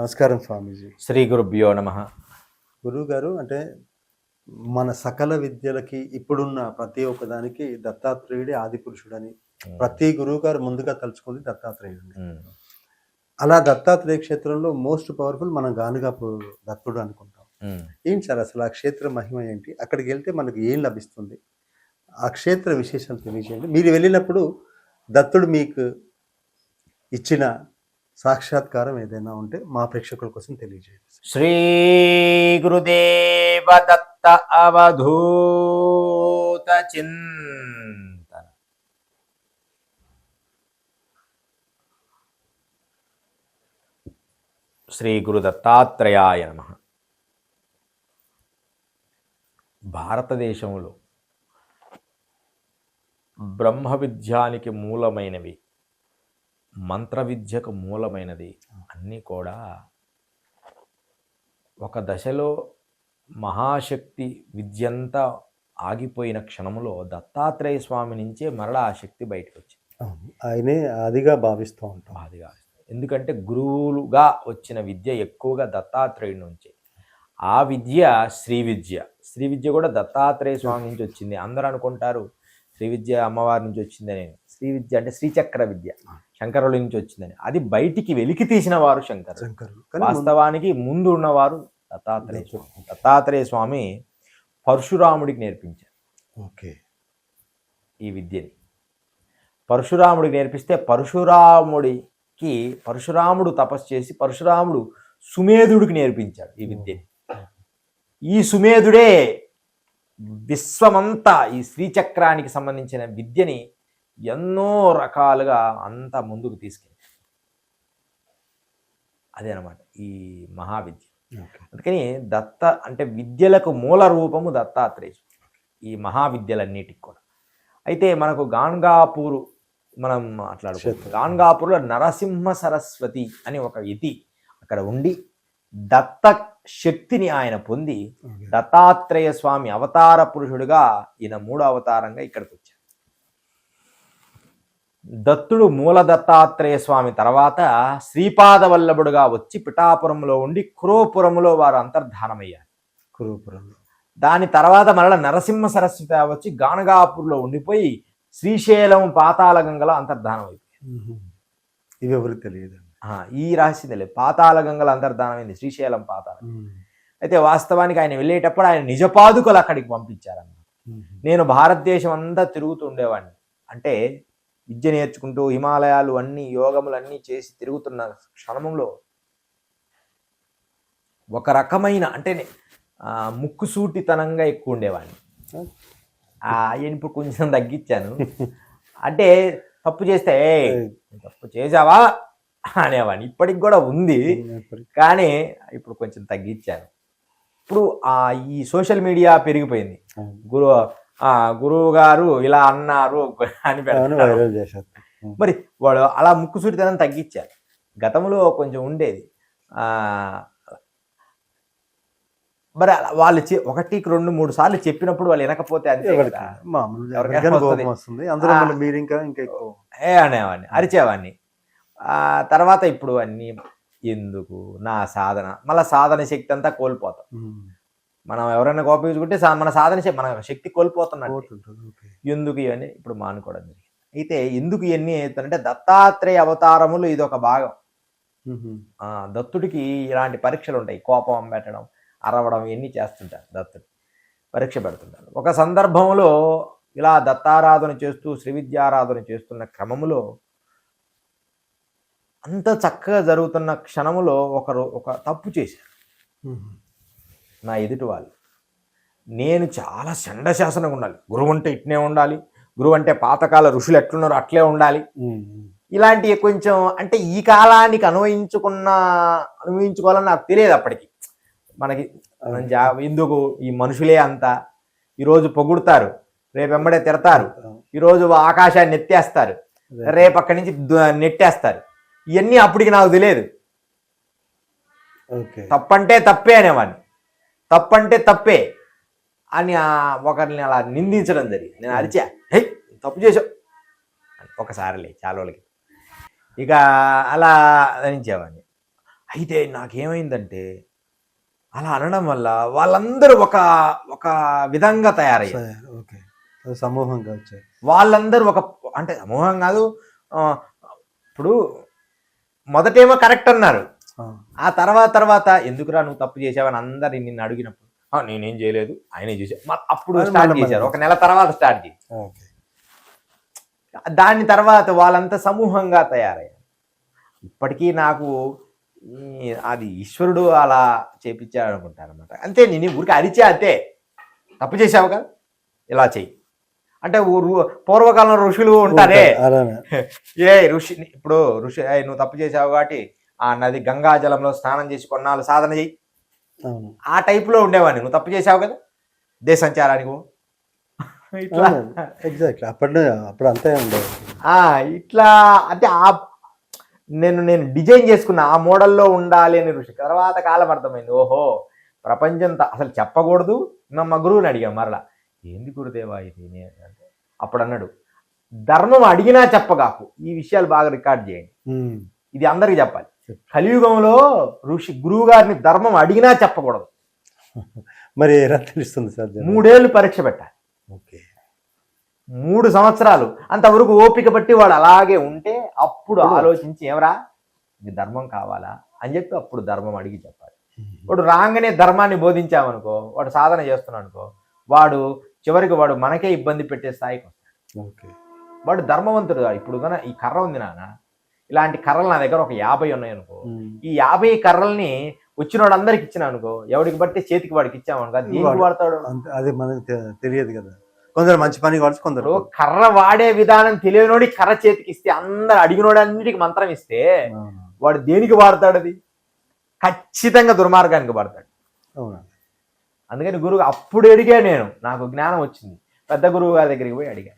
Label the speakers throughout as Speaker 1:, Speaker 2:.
Speaker 1: నమస్కారం స్వామీజీ.
Speaker 2: శ్రీ గురుభ్యో నమ.
Speaker 1: గురువు గారు అంటే మన సకల విద్యలకి ఇప్పుడున్న ప్రతి ఒక్కదానికి దత్తాత్రేయుడే ఆది పురుషుడని ప్రతి గురువు గారు ముందుగా తలుచుకుంది దత్తాత్రేయుడు అలా దత్తాత్రేయ క్షేత్రంలో మోస్ట్ పవర్ఫుల్ మనం గానుగాపు దత్తుడు అనుకుంటాం. ఏంటి సార్ అసలు ఆ క్షేత్ర మహిమ ఏంటి? అక్కడికి వెళ్తే మనకు ఏం లభిస్తుంది? ఆ క్షేత్ర విశేషాలు తెలియజేయండి. మీరు వెళ్ళినప్పుడు దత్తుడు మీకు ఇచ్చిన సాక్షాత్కారం ఏదైనా ఉంటే మా ప్రేక్షకుల కోసం తెలియజేయండి
Speaker 2: శ్రీ గురుదేవ దత్త అవధూత చింతన. శ్రీ గురు దత్తాత్రేయాయ నమ. భారతదేశంలో బ్రహ్మ విద్యానికి మూలమైనవి మంత్ర విద్యకు మూలమైనది. అన్నీ కూడా ఒక దశలో మహాశక్తి విద్యంతా ఆగిపోయిన క్షణంలో దత్తాత్రేయ స్వామి నుంచే మరలా ఆ శక్తి బయటకు వచ్చింది.
Speaker 1: ఆయనే ఆదిగా భావిస్తూ ఉంటాం
Speaker 2: బాధగా ఎందుకంటే గురువులుగా వచ్చిన విద్య ఎక్కువగా దత్తాత్రేయుడి నుంచే. ఆ విద్య శ్రీ విద్య. శ్రీ విద్య కూడా దత్తాత్రేయ స్వామి నుంచి వచ్చింది. అందరూ అనుకుంటారు శ్రీ విద్య అమ్మవారి నుంచి వచ్చిందని శ్రీ విద్య అంటే శ్రీచక్ర విద్య. శంకరుల నుంచి వచ్చిందని. అది బయటికి వెలికి తీసిన వారు
Speaker 1: ముందు-
Speaker 2: వాస్తవానికి ముందు ఉన్నవారు దత్తాత్రేయ స్వామి. దత్తాత్రేయ స్వామి పరశురాముడికి నేర్పించారు.
Speaker 1: ఓకే.
Speaker 2: ఈ విద్యని. పరశురాముడికి నేర్పిస్తే పరశురాముడికి పరశురాముడు తపస్సు చేసి పరశురాముడు సుమేధుడికి నేర్పించాడు ఈ విద్యని. ఈ సుమేధుడే విశ్వమంతా ఈ శ్రీచక్రానికి సంబంధించిన విద్యని ఎన్నో రకాలుగా అంతా ముందుకు తీసుకెళ్ళి. అదే అనమాట ఈ మహావిద్య. అందుకని దత్త అంటే విద్యలకు మూల రూపము దత్తాత్రేయ ఈ మహావిద్యలన్నిటికి కూడా. అయితే మనకు గాన్గాపూరు మనం మాట్లాడుకుంటాం. గాన్గాపూర్లో నరసింహ సరస్వతి అని ఒక యతి అక్కడ ఉండి దత్త శక్తిని ఆయన పొంది. దత్తాత్రేయ స్వామి అవతార పురుషుడిగా ఈయన మూడో అవతారంగా ఇక్కడికి వచ్చారు. దత్తుడు మూల దత్తాత్రేయ స్వామి తర్వాత శ్రీపాద వల్లభుడుగా వచ్చి పిఠాపురంలో ఉండి కురోపురంలో వారు అంతర్ధానమయ్యారు.
Speaker 1: కురుపురంలో.
Speaker 2: దాని తర్వాత మరల నరసింహ సరస్వతి వచ్చి గానగాపూర్లో ఉండిపోయి శ్రీశైలం పాతాళ గంగలో అంతర్ధానం అయిపోయారు
Speaker 1: మ్మ్. ఇవి ఎవరికి తెలియదు
Speaker 2: ఈ రహస్యం తెలియదు. పాతాళ గంగలో అంతర్ధానమైంది శ్రీశైలం పాతాళ. అయితే వాస్తవానికి ఆయన వెళ్ళేటప్పుడు ఆయన నిజపాదుకలు అక్కడికి పంపించారన్నమాట. నేను భారతదేశం అంతా తిరుగుతూ ఉండేవాడిని. అంటే విద్య నేర్చుకుంటూ హిమాలయాలు అన్ని యోగములు అన్నీ చేసి తిరుగుతున్న క్షణంలో ఒక రకమైన అంటే ముక్కుసూటితనంగా ఎక్కువ ఉండేవాడిని. ఇప్పుడు కొంచెం తగ్గించాను. అంటే తప్పు చేస్తే "ఏయ్, నువ్వు తప్పు చేసావా? అనేవాడిని. ఇప్పటికి కూడా ఉంది. కానీ ఇప్పుడు కొంచెం తగ్గించాను. ఇప్పుడు ఆ ఈ సోషల్ మీడియా పెరిగిపోయింది. గురు గురువు గారు ఇలా అన్నారు అని పెడతారు. మరి వాడు అలా ముక్కుసూటితనం తగ్గించారు. గతంలో కొంచెం ఉండేది. ఆ మరి అలా వాళ్ళు ఒకటికి రెండు మూడు సార్లు చెప్పినప్పుడు వాళ్ళు వినకపోతే అంతే ఏ అనేవాడిని అరిచేవాడిని. ఆ తర్వాత ఇప్పుడు అన్నీ ఎందుకు? నా సాధన. మళ్ళీ సాధన శక్తి అంతా కోల్పోతాం. మనం ఎవరైనా కోపించుకుంటే సా- మన సాధన మన శక్తి
Speaker 1: ఓకే.
Speaker 2: ఎందుకు ఇవన్నీ? ఇప్పుడు మానుకోవడం జరిగింది. అయితే ఎందుకు ఇవన్నీ అవుతాయంటే దత్తాత్రేయ అవతారములు ఇది ఒక భాగం దత్తుడికి ఇలాంటి పరీక్షలు ఉంటాయి. కోపం పెట్టడం అరవడం ఇవన్నీ చేస్తుంటారు దత్తుడు. పరీక్ష పెడుతుంటారు ఒక సందర్భంలో ఇలా దత్తారాధన చేస్తూ శ్రీ విద్యారాధన చేస్తున్న క్రమములో అంత చక్కగా జరుగుతున్న క్షణములో ఒకరు ఒక తప్పు చేశారు. నా ఎదుటి వాళ్ళు. నేను చాలా చండశాసనంగా ఉండాలి. గురువు అంటే ఇట్నే ఉండాలి. గురువు అంటే పాతకాల ఋషులు ఎట్లున్నారో అట్లే ఉండాలి.
Speaker 1: మ్మ్.
Speaker 2: ఇలాంటివి కొంచెం అంటే ఈ కాలానికి అన్వయించుకున్న అన్వయించుకోవాలని నాకు తెలియదు అప్పటికి. మనకి ఎందుకు ఈ మనుషులే అంతా? ఈరోజు పొగుడుతారు. రేపు వెంబడే తిడతారు. ఈరోజు ఆకాశాన్ని నెత్తేస్తారు. రేపు. అక్కడి నుంచి నెట్టేస్తారు. ఇవన్నీ అప్పటికి నాకు తెలియదు.
Speaker 1: ఓకే.
Speaker 2: తప్పంటే తప్పే అనేవాడిని. తప్పంటే తప్పే అని ఒకరిని అలా నిందించడం జరిగింది. నేను అరిచా హే తప్పు చేసావు ఒకసారిలే చాలా వాళ్ళకి ఇక అలా ధరించేవాడిని అయితే నాకేమైందంటే అలా అనడం వల్ల వాళ్ళందరూ ఒక ఒక విధంగా తయారయ్యారు.
Speaker 1: ఓకే. సమూహంగా వచ్చాయి
Speaker 2: వాళ్ళందరూ ఒక అంటే సమూహం కాదు ఇప్పుడు మొదటేమో కరెక్ట్ అన్నారు.
Speaker 1: ఆ,
Speaker 2: తర్వాత తర్వాత ఎందుకురా నువ్వు తప్పు చేసావని అందరు నిన్ను అడిగినప్పుడు "ఆ, నేనేం చేయలేదు ఆయనే చేశారు మ- అప్పుడు స్టార్ట్ చేశారు. ఒక నెల తర్వాత స్టార్ట్ చేసి
Speaker 1: ఓకే.
Speaker 2: దాని తర్వాత వాళ్ళంతా సమూహంగా తయారయ్యారు. ఇప్పటికీ నాకు అది ఈశ్వరుడు అలా చేపించాడు అనుకుంటాను అనమాట అంతే నేను ఊరికి అరిచే అంతే. తప్పు చేసావు కదా ఇలా చెయ్యి. అంటే ఊరు పూర్వకాలంలో ఋషులు ఉంటారే. ఏ ఋషి ఇప్పుడు ఋషి "ఏయ్, నువ్వు తప్పు చేసావు కాబట్టి ఆ నది గంగా జలంలో స్నానం చేసి కొన్నాళ్ళు సాధన
Speaker 1: అవును.
Speaker 2: ఆ టైపులో ఉండేవాడిని. నువ్వు తప్పు చేసావు కదా. దేశ సంచారానికి పో. ఇట్లా.
Speaker 1: ఎగ్జాక్ట్లీ అప్పట్లో అప్పుడు అంతే ఉండేది.
Speaker 2: ఆ, ఇట్లా అంటే ఆ నేను నేను డిజైన్ చేసుకున్న ఆ మోడల్లో ఉండాలి అని ఋషి తర్వాత కాలం అర్థమైంది. ఓహో ప్రపంచం అసలు చెప్పకూడదు నా మా గురువుని అడిగాం మరలా. ఏంది గురుదేవా ఇది? అంటే అప్పుడు అన్నాడు. ధర్మం అడిగినా చెప్పగాకు. ఈ విషయాలు బాగా రికార్డ్ చేయండి. ఇది అందరికి చెప్పాలి. కలియుగంలో ఋషి గురువు గారిని ధర్మం అడిగినా చెప్పకూడదు.
Speaker 1: మరి ఎలా తెలుస్తుంది సార్ జనం?
Speaker 2: మూడేళ్ళు పరీక్ష పెట్టాలి
Speaker 1: ఓకే.
Speaker 2: మూడు సంవత్సరాలు. అంతవరకు ఓపిక బట్టి వాడు అలాగే ఉంటే అప్పుడు ఆలోచించి ఏమరా? ఇది ధర్మం కావాలా? అని చెప్పి అప్పుడు ధర్మం అడిగి చెప్పాలి. వాడు రాగానే ధర్మాన్ని బోధించామనుకో వాడు సాధన చేస్తున్నాడు అనుకో వాడు చివరికి వాడు మనకే ఇబ్బంది పెట్టే స్థాయికి వస్తాడు.
Speaker 1: ఓకే.
Speaker 2: వాడు ధర్మవంతుడు. ఇప్పుడు కన్నా ఈ కర్ర ఉంది నాన్న. ఇలాంటి కర్రలు నా దగ్గర ఒక యాభై ఉన్నాయి అనుకో ఈ యాభై కర్రల్ని వచ్చిన వాడు అందరికి ఇచ్చిన అనుకో ఎవడికి బట్టి చేతికి వాడికి ఇచ్చామనుకో దేనికి
Speaker 1: వాడు-
Speaker 2: వాడతాడు?
Speaker 1: అది మనకు తెలియదు కదా. కొందరు మంచి పని కావచ్చు కొందరు
Speaker 2: కర్ర వాడే విధానం తెలియనోడి కర్ర చేతికి ఇస్తే అందరు అడిగినోడు అన్నిటికి మంత్రం ఇస్తే. వాడు దేనికి వాడతాడు అది? ఖచ్చితంగా దుర్మార్గానికి వాడతాడు. అందుకని గురువు అప్పుడు అడిగా నేను నాకు జ్ఞానం వచ్చింది. పెద్ద గురువు గారి దగ్గరికి పోయి అడిగా.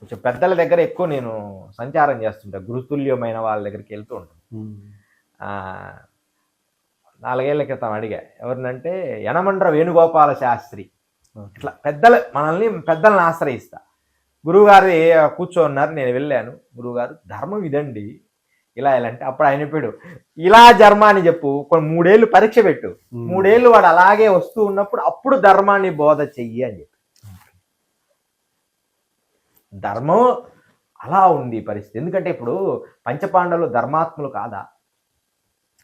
Speaker 2: కొంచెం పెద్దల దగ్గర ఎక్కువ నేను సంచారం చేస్తుంటా. గురుతుల్యమైన వాళ్ళ దగ్గరికి వెళ్తూ ఉంటాను. నాలుగేళ్ళ క్రితం అడిగా ఎవరినంటే యనమండ్ర వేణుగోపాల శాస్త్రి. ఇట్లా పెద్దల మనల్ని పెద్దలను ఆశ్రయిస్తా. గురువుగారు కూర్చోన్నారు నేను వెళ్ళాను. గురువుగారు ధర్మం ఇదండి. ఇలా ఇలా అంటే అప్పుడు ఆయన చెప్పాడు ఇలా ధర్మాన్ని చెప్పు. కొన్ని మూడేళ్ళు పరీక్ష పెట్టు. మూడేళ్ళు వాడు అలాగే వస్తూ ఉన్నప్పుడు అప్పుడు ధర్మాన్ని బోధ చెయ్యి అని చెప్పి ధర్మం అలా ఉంది పరిస్థితి. ఎందుకంటే ఇప్పుడు పంచపాండవులు ధర్మాత్ములు కాదా?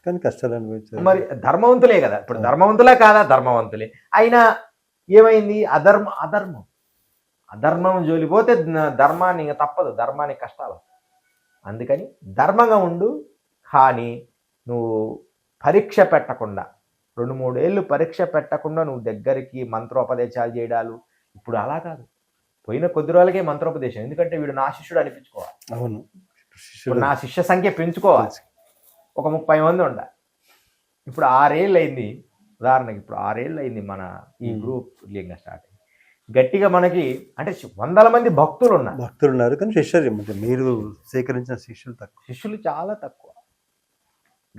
Speaker 1: కానీ కష్టాలు అనుభవించారు.
Speaker 2: మరి ధర్మవంతులే కదా. ఇప్పుడు ధర్మవంతులే కాదా? ధర్మవంతులే. అయినా ఏమైంది? అధర్మ అధర్మం. అధర్మం జోలిపోతే ధర్మాన్ని ఇంకా తప్పదు. ధర్మానికి కష్టాలు. అందుకని ధర్మంగా ఉండు కానీ నువ్వు పరీక్ష పెట్టకుండా రెండు మూడేళ్ళు పరీక్ష పెట్టకుండా నువ్వు దగ్గరికి మంత్రోపదేశాలు చేయడాలు. ఇప్పుడు అలా కాదు. పోయిన కొద్ది రోజులకే మంత్రోపదేశం. ఎందుకంటే వీడు నా శిష్యుడు అనిపించుకోవాలి.
Speaker 1: అవును.
Speaker 2: నా శిష్య సంఖ్య పెంచుకోవాలి. ఒక ముప్పై మంది ఉండాలి. ఇప్పుడు ఆరేళ్ళు అయింది ఉదాహరణకి ఇప్పుడు ఆరేళ్ళు అయింది మన ఈ. గ్రూప్ లింగ స్టార్ట్ గట్టిగా మనకి అంటే వందల మంది భక్తులు ఉన్నారు
Speaker 1: భక్తులు ఉన్నారు కానీ శిష్యులు మీరు సేకరించిన శిష్యులు తక్కువ.
Speaker 2: శిష్యులు చాలా తక్కువ.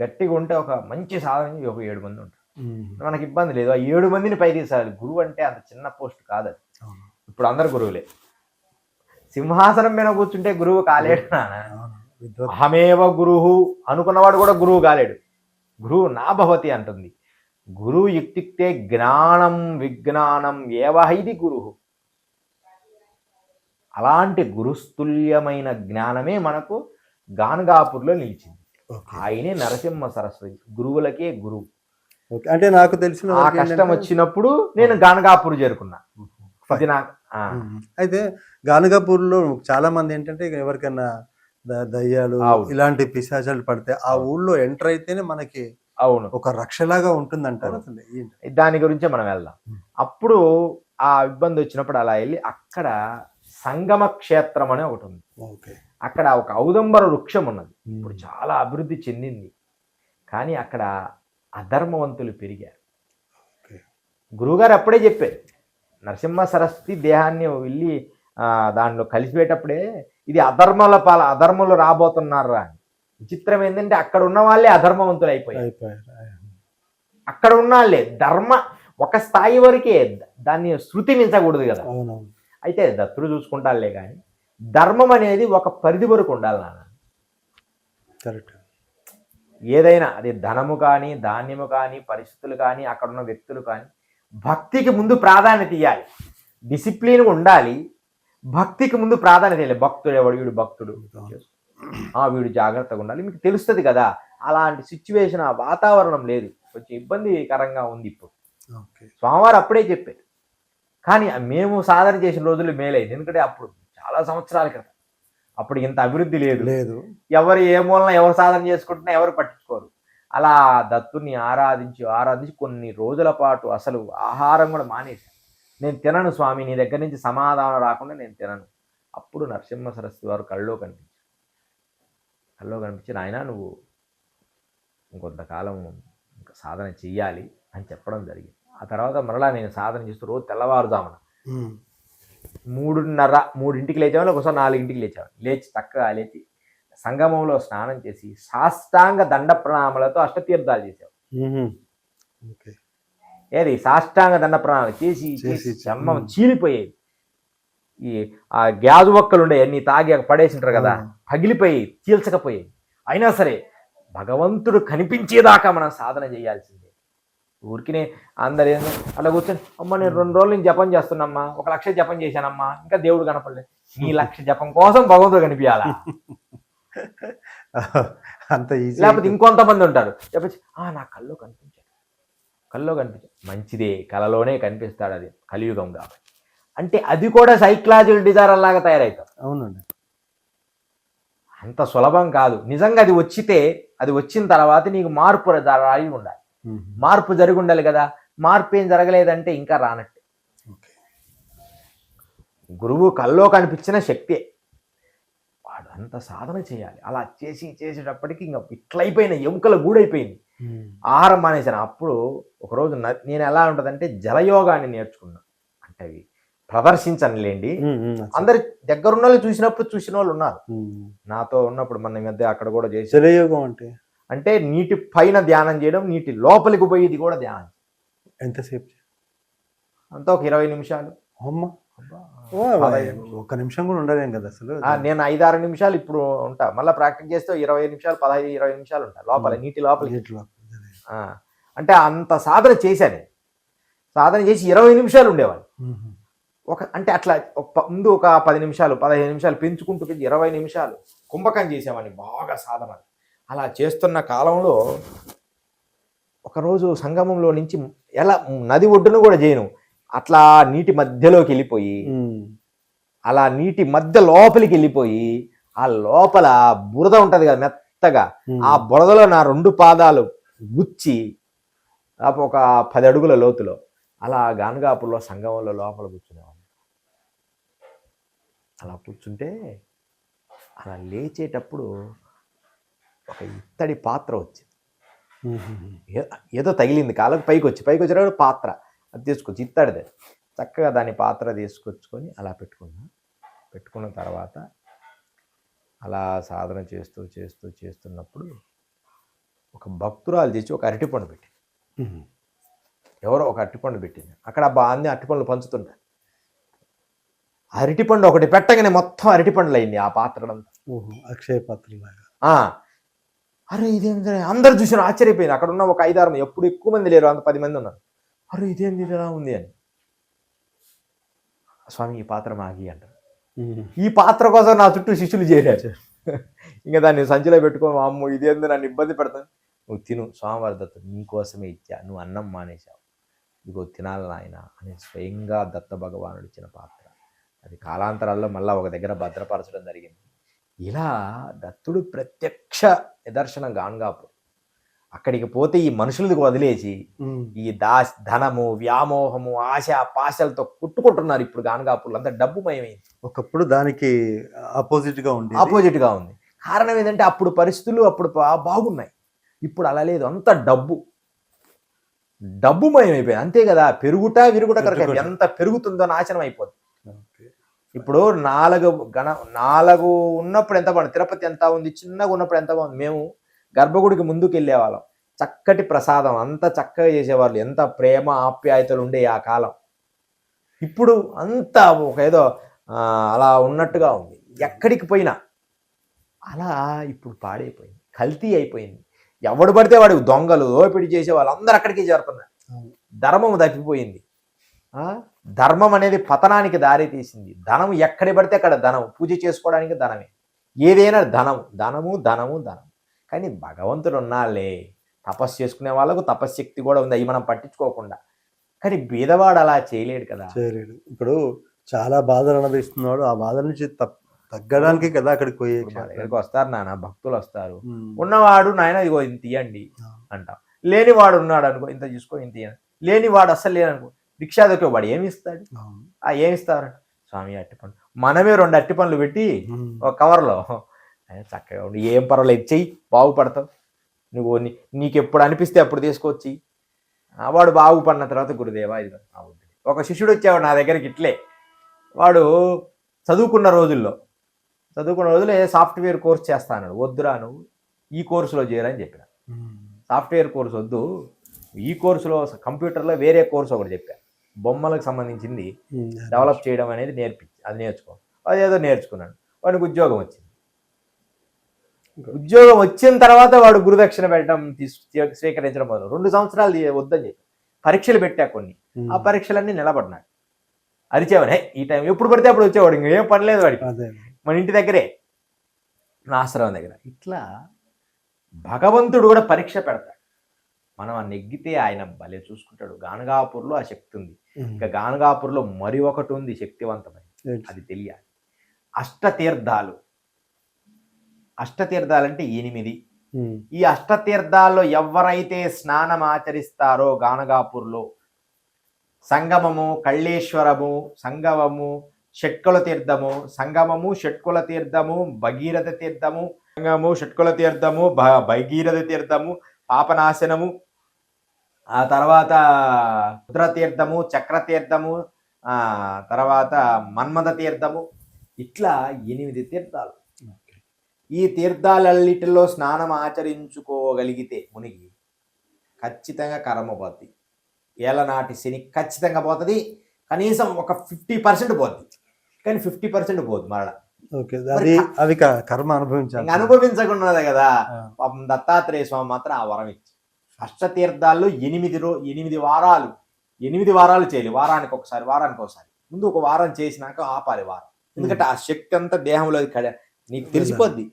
Speaker 2: గట్టిగా ఉంటే ఒక మంచి సాధన ఒక ఏడు మంది ఉంటారు. మనకి ఇబ్బంది లేదు. ఆ ఏడు మందిని పై తీసాలి గురువు అంటే అంత చిన్న పోస్ట్ కాదు అది. ఇప్పుడు అందరు గురువులే. సింహాసనం మీద కూర్చుంటే గురువు కాలేడు నాన్న. అహమేవ గురువు అనుకున్నవాడు కూడా గురువు కాలేడు. గురువు నా భవతి అంటుంది. గురువు యుక్తిక్తే జ్ఞానం విజ్ఞానం ఏవహైది గురువు అలాంటి గురుస్తుల్యమైన జ్ఞానమే మనకు గాన్గాపూర్లో నిలిచింది. ఆయనే నరసింహ సరస్వతి గురువులకే గురువు.
Speaker 1: అంటే నాకు తెలిసిన
Speaker 2: ఆ కష్టం వచ్చినప్పుడు నేను గానగాపూర్ చేరుకున్నా. ఇది నాకు.
Speaker 1: అయితే గానగాపూర్లో చాలా మంది ఏంటంటే ఎవరికైనా దయ్యాలు. ఇలాంటి పిశాచాలు పడితే ఆ ఊళ్ళో ఎంటర్ అయితేనే మనకి
Speaker 2: అవును
Speaker 1: ఒక రక్షలాగా ఉంటుంది అంటారు?
Speaker 2: దాని గురించే మనం వెళ్దాం. అప్పుడు ఆ ఇబ్బంది వచ్చినప్పుడు అలా వెళ్ళి అక్కడ సంగమ క్షేత్రం అనే ఒకటి ఉంది అక్కడ ఒక ఔదంబర వృక్షం ఉన్నది. ఇప్పుడు చాలా అభివృద్ధి చెందింది కానీ అక్కడ అధర్మవంతులు పెరిగారు. గురువుగారు అప్పుడే చెప్పారు నరసింహ సరస్వతి దేహాన్ని వెళ్ళి ఆ, దానిలో కలిసిపోయేటప్పుడే ఇది అధర్మాల పాల అధర్మలు రాబోతున్నారా అని. విచిత్రం ఏంటంటే అక్కడ ఉన్న వాళ్ళే అధర్మవంతులు అయిపోయారు. అక్కడ ఉన్న వాళ్ళే ధర్మ ఒక స్థాయి వరకే దాన్ని శృతి మించకూడదు కదా అయితే దత్తుడు చూసుకుంటాలే కానీ ధర్మం అనేది ఒక పరిధి వరకు ఉండాలి నాన్న.
Speaker 1: కరెక్ట్.
Speaker 2: ఏదైనా అది ధనము కానీ ధాన్యము కానీ పరిస్థితులు కానీ అక్కడ ఉన్న వ్యక్తులు కానీ భక్తికి ముందు ప్రాధాన్యత ఇవ్వాలి డిసిప్లిన్ ఉండాలి. భక్తికి ముందు ప్రాధాన్యత ఇవ్వాలి భక్తుడు ఎవడు? వీడు భక్తుడు. ఆ వీడు జాగ్రత్తగా ఉండాలి. మీకు తెలుస్తుంది కదా అలాంటి సిచ్యువేషన్ ఆ వాతావరణం లేదు. కొంచెం ఇబ్బందికరంగా ఉంది ఇప్పుడు. స్వామివారు అప్పుడే చెప్పారు. కానీ మేము సాధన చేసిన రోజులు మేలైంది. ఎందుకంటే అప్పుడు చాలా సంవత్సరాల క్రితం అప్పుడు ఇంత అభివృద్ధి లేదు.
Speaker 1: లేదు.
Speaker 2: ఎవరు ఏ మూలన ఎవరు సాధన చేసుకుంటున్నా ఎవరు పట్టించుకోరు. అలా దత్తుని ఆరాధించి ఆరాధించి కొన్ని రోజుల పాటు అసలు ఆహారం కూడా మానేసి నేను తినను స్వామి నీ దగ్గర నుంచి సమాధానం రాకుండా నేను తినను. అప్పుడు నరసింహ సరస్వతి వారు కళ్ళలో కనిపించారు. కళ్ళలో కనిపించి నాయన నువ్వు ఇంకొంతకాలం ఇంకా సాధన చెయ్యాలి అని చెప్పడం జరిగింది. ఆ తర్వాత మరలా నేను సాధన చేస్తూ రోజు తెల్లవారుజామున. మూడున్నర మూడింటికి లేచామని ఒకసారి నాలుగింటికి లేచాము లేచి చక్కగా లేచి సంగమంలో స్నానం చేసి సాష్టాంగ దండ ప్రణామాలతో అష్టతీర్థాలు చేసాం
Speaker 1: ఉహుం. ఓకే.
Speaker 2: ఏది? సాష్టాంగ దండ ప్రణామాలు చేసి
Speaker 1: చేసి.
Speaker 2: చర్మం చీలిపోయేది ఈ ఆ గ్యాజు ఒక్కలు ఉండే అన్ని తాగి పడేసింటారు కదా. పగిలిపోయి చీల్చకపోయేది అయినా సరే భగవంతుడు కనిపించేదాకా మనం సాధన చేయాల్సిందే. ఊరికినే అందరు అట్లా కూర్చొని అమ్మ నేను రెండు రోజులు నుంచి జపం చేస్తున్నామ్మా ఒక లక్ష జపం చేశానమ్మా ఇంకా దేవుడు కనపడలేదు. నీ లక్ష జపం కోసం భగవంతుడు కనిపించాలా?
Speaker 1: అంత ఈజీ
Speaker 2: లేకపోతే ఇంకొంతమంది ఉంటారు. చెప్పచ్చు ఆ నా కల్లో కనిపించాడు కల్లో కనిపించాడు మంచిదే కలలోనే కనిపిస్తాడు అది కలియుగం కాబట్టి. అంటే అది కూడా సైకలాజికల్ డిజైర్ లాగా తయారవుతాం
Speaker 1: అవునండి.
Speaker 2: అంత సులభం కాదు. నిజంగా అది వచ్చితే అది వచ్చిన తర్వాత నీకు మార్పు రాయి ఉండాలి. మార్పు జరిగి ఉండాలి కదా. మార్పు ఏం జరగలేదంటే ఇంకా రానట్టే. గురువు కల్లో కనిపించిన శక్తే. వాడు అంత సాధన చేయాలి. అలా చేసి చేసేటప్పటికి ఇంకా ఇట్లయిపోయిన ఎముకల గూడైపోయింది. ఆహారం మానేశాను. అప్పుడు ఒకరోజు నేను ఎలా ఉంటుందంటే జలయోగాన్ని నేర్చుకున్నా. అంటే అవి ప్రదర్శించనులేండి. అందరి దగ్గరున్న వాళ్ళు చూసినప్పుడు చూసిన వాళ్ళు ఉన్నారు. నాతో ఉన్నప్పుడు మన మధ్య అక్కడ కూడా చేసి
Speaker 1: జలయోగం అంటే?
Speaker 2: అంటే నీటి పైన ధ్యానం చేయడం నీటి లోపలికి పోయేది కూడా ధ్యానం.
Speaker 1: ఎంతసేపు
Speaker 2: అంతా ఒక ఇరవై నిమిషాలు.
Speaker 1: అమ్మ!
Speaker 2: అబ్బా.
Speaker 1: ఒక్క నిమిషం కూడా ఉండలేం కదా అసలు.
Speaker 2: నేను ఐదారు నిమిషాలు ఇప్పుడు ఉంటా. మళ్ళీ ప్రాక్టీస్ చేస్తే ఇరవై నిమిషాలు పదహైదు ఇరవై నిమిషాలు ఉంటా. లోపల నీటి. ఆ, అంటే అంత సాధన చేశాను. సాధన చేసి ఇరవై నిమిషాలు ఉండేవాళ్ళు. ఒక అంటే అట్లా ఒక ముందు ఒక పది నిమిషాలు పదిహేను నిమిషాలు పెంచుకుంటూ పెంచి ఇరవై నిమిషాలు కుంభకం చేసేవాడిని బాగా సాధన అలా చేస్తున్న కాలంలో ఒకరోజు సంగమంలో నుంచి ఎలా నది ఒడ్డున కూడా చేయను. అట్లా నీటి మధ్యలోకి వెళ్ళిపోయి. అలా నీటి మధ్య లోపలికి వెళ్ళిపోయి ఆ లోపల బురద ఉంటది కదా మెత్తగా. ఆ బురదలో నా రెండు పాదాలు గుచ్చి ఒక పది అడుగుల లోతులో అలా గానగాపుల్లో సంగమంలో లోపల కూర్చునేవాడిని అలా కూర్చుంటే అలా లేచేటప్పుడు ఒక ఇత్తడి పాత్ర వచ్చింది ఏదో తగిలింది కాళ్ళకు పైకి వచ్చి పైకి వచ్చినప్పుడు పాత్ర అది తీసుకొచ్చి ఇత్తడిదే చక్కగా దాని పాత్ర తీసుకొచ్చుకొని అలా పెట్టుకున్నా పెట్టుకున్న తర్వాత అలా సాధన చేస్తూ చేస్తూ చేస్తున్నప్పుడు ఒక భక్తురాలు తెచ్చి ఒక అరటిపండు పెట్టి. ఎవరో ఒక అరటిపండు పెట్టింది. అక్కడ బాగా అరటిపండ్లు పంచుతుంటారు. అరటిపండు ఒకటి పెట్టగానే మొత్తం అరటిపండ్లు అయింది ఆ పాత్రలంతా.
Speaker 1: ఓహో అక్షయ పాత్ర లాగా
Speaker 2: ఆ, అరే ఇదేంటి అందరు చూసిన ఆశ్చర్యపోయింది. అక్కడ ఉన్న ఒక ఐదారు మంది ఎప్పుడు ఎక్కువ మంది లేరు అంత పది మంది ఉన్నారు. అరే ఇదేంది ఇది ఎలా ఉంది? అని. స్వామి ఈ పాత్ర మాగి అంటారు. ఈ పాత్ర కోసం నా చుట్టూ శిష్యులు చేరారు. ఇంకా దాన్ని సంచిలో పెట్టుకొని అమ్మ ఇదేంది నన్ను ఇబ్బంది పెడతాను. నువ్వు తిను స్వామివారి దత్త నీకోసమే ఇచ్చా నువ్వు అన్నం మానేశావు. ఇదిగో తినాలి నాయన అని స్వయంగా దత్త భగవానుడు ఇచ్చిన పాత్ర. అది కాలాంతరాల్లో మళ్ళా ఒక దగ్గర భద్రపరచడం జరిగింది. ఇలా దత్తుడు ప్రత్యక్ష నిదర్శనం గాన్గాపు అక్కడికి పోతే ఈ మనుషులకు వదిలేసి. ఈ దా ధనము వ్యామోహము ఆశ పాశలతో కొట్టుకుంటున్నారు ఇప్పుడు గానగాపులు. అంతా డబ్బు మయమైంది.
Speaker 1: ఒకప్పుడు దానికి ఆపోజిట్గా ఉంది
Speaker 2: ఆపోజిట్గా ఉంది. కారణం ఏంటంటే అప్పుడు పరిస్థితులు అప్పుడు బాగున్నాయి. ఇప్పుడు అలా లేదు. అంత డబ్బు. డబ్బు మయమైపోయింది. అంతే కదా. పెరుగుట విరుగుట
Speaker 1: పెరుగుట.
Speaker 2: ఎంత పెరుగుతుందో నాశనం అయిపోతుంది. ఇప్పుడు నాలుగు గణ నాలుగు ఉన్నప్పుడు ఎంత బాగుంది? తిరుపతి ఎంత ఉంది చిన్నగా ఉన్నప్పుడు ఎంత బాగుంది? మేము గర్భగుడికి ముందుకు వెళ్ళేవాళ్ళం చక్కటి ప్రసాదం అంత చక్కగా చేసేవాళ్ళు ఎంత ప్రేమ ఆప్యాయతలు ఉండే ఆ కాలం. ఇప్పుడు అంత ఒక ఏదో అలా ఉన్నట్టుగా ఉంది. ఎక్కడికి పోయినా అలా ఇప్పుడు పాడైపోయింది. కల్తీ అయిపోయింది. ఎవడు పడితే వాడు దొంగలు దోపిడి చేసే వాళ్ళందరూ అక్కడికి చేరుతున్నారు. ధర్మం తప్పిపోయింది? ధర్మం అనేది పతనానికి దారి తీసింది. ధనం ఎక్కడి పడితే అక్కడ ధనం పూజ చేసుకోవడానికి ధనమే. ఏదైనా ధనం ధనము ధనము ధనం కానీ భగవంతుడు ఉన్నాళ్ళే తపస్సు చేసుకునే వాళ్ళకు తపశ్శక్తి కూడా ఉంది అవి మనం పట్టించుకోకుండా. కానీ బీదవాడు అలా చేయలేడు కదా.
Speaker 1: చేయలేడు. ఇప్పుడు చాలా బాధలు అనుభవిస్తున్నాడు ఆ బాధ నుంచి తగ్గడానికి కదా అక్కడికి పోయే
Speaker 2: దగ్గరికి వస్తారు నాన్న భక్తులు వస్తారు. ఉన్నవాడు నాయన ఇదిగో ఇంత
Speaker 1: ఆ.
Speaker 2: అంటాం. లేనివాడు ఉన్నాడు అనుకో ఇంత చూసుకో ఇంత ఇయ్యండి లేనివాడు అస్సలు లేదనుకో రిక్షా దొరికే వాడు ఏమి ఇస్తాడు. ఆ ఏమి ఇస్తారు స్వామి అట్టి పండ్లు మనమే రెండు అట్టి పండ్లు పెట్టి. ఒక కవర్లో చక్కగా ఉండి. ఏం పర్వాలేదు ఇచ్చేయి బాగుపడతావు నువ్వు నీకు ఎప్పుడు అనిపిస్తే అప్పుడు తీసుకొచ్చి. వాడు బాగుపడిన తర్వాత గురుదేవా ఇది నా వద్దు. ఒక శిష్యుడు వచ్చేవాడు నా దగ్గరికి ఇట్లే. వాడు చదువుకున్న రోజుల్లో చదువుకున్న రోజుల్లో ఏ సాఫ్ట్వేర్ కోర్స్ చేస్తాను వద్దురా నువ్వు ఈ కోర్సులో చేరని చెప్పిన. సాఫ్ట్వేర్ కోర్స్ వద్దు ఈ కోర్సులో కంప్యూటర్లో వేరే కోర్స్ ఒకటి చెప్పాను బొమ్మలకు సంబంధించింది. డెవలప్ చేయడం అనేది నేర్పించి అది నేర్చుకో. అదేదో నేర్చుకున్నాడు. వాడికి ఉద్యోగం వచ్చింది. ఉద్యోగం వచ్చిన తర్వాత వాడు గురుదక్షిణ పెట్టడం తీసు స్వీకరించడం మొదలు. రెండు సంవత్సరాలు వద్దని చెప్పి. పరీక్షలు పెట్టా కొన్ని. ఆ పరీక్షలన్నీ నిలబడినాడు. అరిచేవాడు "హే, ఈ టైం ఎప్పుడు పడితే అప్పుడు వచ్చేవాడు ఇంకేం పని లేదు వాడికి. మన ఇంటి దగ్గరే నా ఆశ్రమం దగ్గర. ఇట్లా భగవంతుడు కూడా పరీక్ష పెడతాడు. మనం ఆ నెగ్గితే ఆయన భలే చూసుకుంటాడు. గానగాపూర్లో ఆ శక్తి ఉంది. ఇంకా గానగాపూర్లో మరి ఒకటి ఉంది శక్తివంతమైన? అది తెలియాలి. అష్టతీర్థాలు. అష్టతీర్థాలంటే ఎనిమిది. ఈ అష్టతీర్థాల్లో ఎవరైతే స్నానం ఆచరిస్తారో గానగాపూర్లో సంగమము కళ్ళేశ్వరము సంగమము షట్కుల తీర్థము సంగమము షట్కుల తీర్థము భగీరథ తీర్థము సంగము షట్కుల తీర్థము భగీరథ తీర్థము పాపనాశనము ఆ తర్వాత రుద్ర తీర్థము చక్ర తీర్థము ఆ తర్వాత మన్మథ తీర్థము ఇట్లా ఎనిమిది తీర్థాలు. ఈ తీర్థాలన్నిటిలో స్నానం ఆచరించుకోగలిగితే మునిగి ఖచ్చితంగా కర్మ పోద్ది. ఏలనాటి శని ఖచ్చితంగా పోతుంది. కనీసం ఒక ఫిఫ్టీ పర్సెంట్ పోద్ది. కానీ ఫిఫ్టీ పర్సెంట్ పోద్ది మరణ
Speaker 1: ఓకే అది అవి కర్మ అనుభవించాలి.
Speaker 2: ఇంకా అనుభవించకున్నదే కదా. పాపం దత్తాత్రేయ స్వామి మాత్రం ఆ వరం ఇచ్చి. అష్టతీర్థాల్లో ఎనిమిది రో ఎనిమిది వారాలు. ఎనిమిది వారాలు చేయాలి. వారానికి ఒకసారి వారానికి ఒకసారి ముందు ఒక వారం చేసినాక ఆపాలి వారం. ఎందుకంటే ఆ శక్తి అంతా దేహంలో నీకు తెలిసిపోద్ది.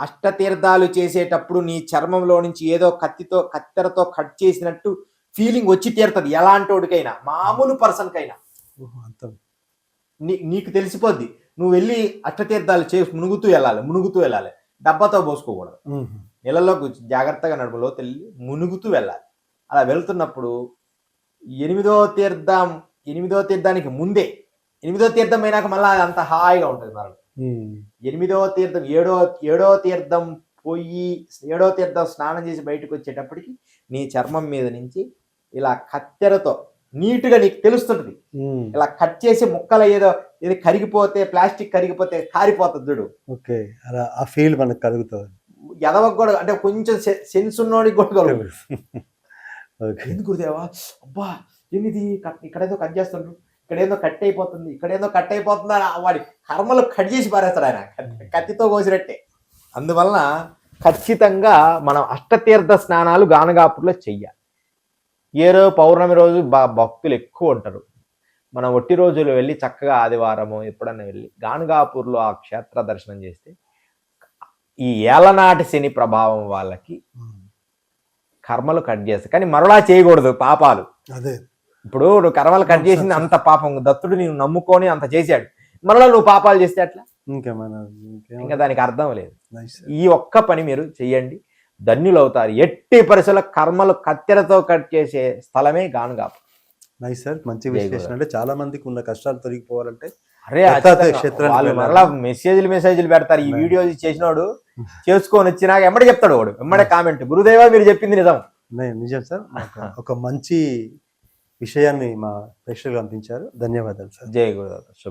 Speaker 2: అష్టతీర్థాలు చేసేటప్పుడు నీ చర్మంలో నుంచి ఏదో కత్తితో కత్తెరతో కట్ చేసినట్టు ఫీలింగ్ వచ్చి తీరుతుంది. ఎలాంటోడికైనా మామూలు పర్సన్కైనా. నీ నీకు తెలిసిపోద్ది. నువ్వు వెళ్ళి అష్టతీర్థాలు చేసి మునుగుతూ వెళ్ళాలి మునుగుతూ వెళ్ళాలి. డబ్బాతో పోసుకోకూడదు. నీళ్ళలో జాగ్రత్తగా నడుములో తెల్లి మునుగుతూ వెళ్ళాలి. అలా వెళ్తున్నప్పుడు ఎనిమిదో తీర్థం ఎనిమిదో తీర్థానికి ముందే ఎనిమిదో తీర్థం అయినాక మళ్ళీ అంత హాయిగా ఉంటుంది మరణం
Speaker 1: ఉమ్.
Speaker 2: ఎనిమిదో తీర్థం ఏడో ఏడో తీర్థం పోయి ఏడో తీర్థం స్నానం చేసి బయటకు వచ్చేటప్పటికి నీ చర్మం మీద నుంచి ఇలా కత్తెరతో నీట్గా నీకు తెలుస్తుంటది. ఇలా కట్ చేసి ముక్కలు ఏదో ఇది కరిగిపోతే ప్లాస్టిక్ కరిగిపోతే కారిపోతుంది చూడు.
Speaker 1: ఓకే. అలా ఆ ఫీల్ మనకు కలుగుతుంది.
Speaker 2: ఎదవకు కూడా అంటే కొంచెం సెన్స్ ఉన్నోడికి కూడా కలుగుతుంది.
Speaker 1: ఓకే.
Speaker 2: ఎందుకు గురుదేవా? అబ్బా ఏంది కట్ ఇక్కడేదో కట్ చేస్తుండ్రు. ఇక్కడేదో కట్ అయిపోతుంది ఇక్కడేదో కట్ అయిపోతుంది అని వాడి కర్మలు కట్ చేసి పారేస్తాడు ఆయన. కత్తి- కత్తితో కోసినట్టే. అందువలన ఖచ్చితంగా మనం అష్టతీర్థ స్నానాలు గానగాపుర్లో చెయ్యాలి. ఏ రోజు పౌర్ణమి రోజు బా భక్తులు ఎక్కువ ఉంటారు. మనం ఒట్టి రోజులు వెళ్ళి చక్కగా ఆదివారము ఎప్పుడన్నా వెళ్ళి గానగాపూర్లో ఆ క్షేత్ర దర్శనం చేస్తే ఈ ఏలనాటి శని ప్రభావం వాళ్ళకి
Speaker 1: ఉమ్.
Speaker 2: కర్మలు కట్ చేస్తాయి. కానీ మరలా చేయకూడదు పాపాలు.
Speaker 1: అదే.
Speaker 2: ఇప్పుడు నువ్వు కర్మలు కట్ చేసింది అంత పాపం. దత్తుడు నేను నమ్ముకొని అంత చేశాడు. మరలా నువ్వు పాపాలు చేస్తే అట్లా ఇంకా దానికి అర్థం లేదు. ఈ ఒక్క పని మీరు చెయ్యండి. ధన్యులు అవుతారు ఎట్టి పరిస్థితుల్లో కర్మలు కత్తెరతో కట్ చేసే స్థలమే గానుగాపు.
Speaker 1: నైస్ సార్ మంచి విశ్లేషణ అంటే చాలా మందికి ఉన్న కష్టాలు తొలగిపోవాలంటే
Speaker 2: అరే వాళ్ళు. మరలా మెసేజ్లు మెసేజ్లు పెడతారు. ఈ వీడియో చేసినోడు చేసుకొని వచ్చినాక ఎమ్మడే చెప్తాడు వాడు. ఎమ్మడే కామెంట్ గురుదేవా మీరు చెప్పింది నిజం.
Speaker 1: నిజం సార్ ఒక మంచి విషయాన్ని మా ప్రేక్షకులు అందించారు. ధన్యవాదాలు సార్.
Speaker 2: జయ గురుదేవ శుభం.